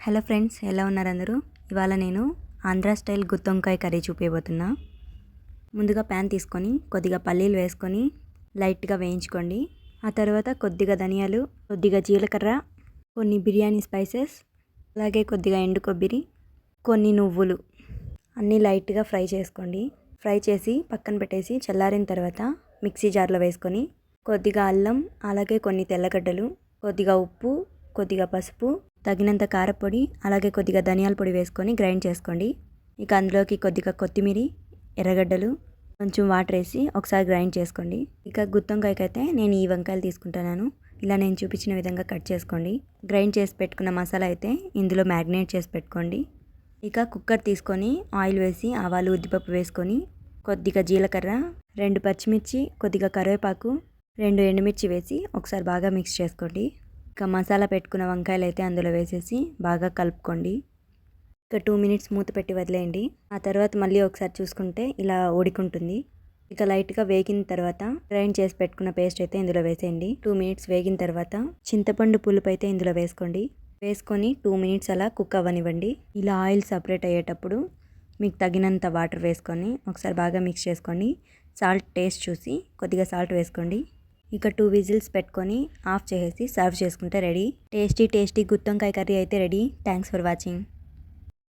Hello friends ఎలా ఉన్నారు అందరూ? ఇవాళ నేను ఆంధ్ర స్టైల్ గుత్తొంకాయ కర్రీ చూపించబోతున్నా ముందుగా ప్యాన్ తీసుకొని కొద్దిగా పల్లీలు వేసుకొని లైట్గా వేయించుకోండి. ఆ తర్వాత కొద్దిగా ధనియాలు కొద్దిగా జీలకర్ర కొన్ని బిర్యానీ స్పైసెస్ అలాగే కొద్దిగా ఎండు కొబ్బరి కొన్ని నువ్వులు అన్నీ లైట్గా ఫ్రై చేసుకోండి. ఫ్రై చేసి పక్కన పెట్టేసి చల్లారిన తర్వాత మిక్సీ జార్లో వేసుకొని కొద్దిగా అల్లం అలాగే కొన్ని తెల్లగడ్డలు కొద్దిగా ఉప్పు కొద్దిగా పసుపు తగినంత కారపొడి అలాగే కొద్దిగా ధనియాల పొడి వేసుకొని గ్రైండ్ చేసుకోండి. ఇక అందులోకి కొద్దిగా కొత్తిమీర ఎర్రగడ్డలు కొంచెం వాటర్ వేసి ఒకసారి గ్రైండ్ చేసుకోండి. ఇక గుత్తొంకాయకైతే అయితే నేను ఈ వంకాయలు తీసుకుంటున్నాను. ఇలా నేను చూపించిన విధంగా కట్ చేసుకోండి. గ్రైండ్ చేసి పెట్టుకున్న మసాలా అయితే ఇందులో మ్యారినేట్ చేసి పెట్టుకోండి. ఇక కుక్కర్ తీసుకొని ఆయిల్ వేసి ఆవాలు ఉద్దిపప్పు వేసుకొని కొద్దిగా జీలకర్ర రెండు పచ్చిమిర్చి కొద్దిగా కరివేపాకు రెండు ఎండుమిర్చి వేసి ఒకసారి బాగా మిక్స్ చేసుకోండి. ఇక మసాలా పెట్టుకున్న వంకాయలు అయితే అందులో వేసేసి బాగా కలుపుకోండి. ఇక టూ మినిట్స్ మూత పెట్టి వదిలేయండి. ఆ తర్వాత మళ్ళీ ఒకసారి చూసుకుంటే ఇలా ఉడికుంటుంది ఇక లైట్గా వేగిన తర్వాత గ్రైండ్ చేసి పెట్టుకున్న పేస్ట్ అయితే ఇందులో వేసేయండి. టూ మినిట్స్ వేగిన తర్వాత చింతపండు పులుపు అయితే ఇందులో వేసుకోండి. వేసుకొని టూ మినిట్స్ అలా కుక్ అవ్వనివ్వండి. ఇలా ఆయిల్ సపరేట్ అయ్యేటప్పుడు మీకు తగినంత వాటర్ వేసుకొని ఒకసారి బాగా మిక్స్ చేసుకోండి. సాల్ట్ టేస్ట్ చూసి కొద్దిగా సాల్ట్ వేసుకోండి. ఇక టూ విజిల్స్ పెట్టుకొని ఆఫ్ చేసేసి సర్వ్ చేసుకుంటే రెడీ టేస్టీ టేస్టీ గుత్తొంకాయ కర్రీ అయితే రెడీ థ్యాంక్స్ ఫర్ వాచింగ్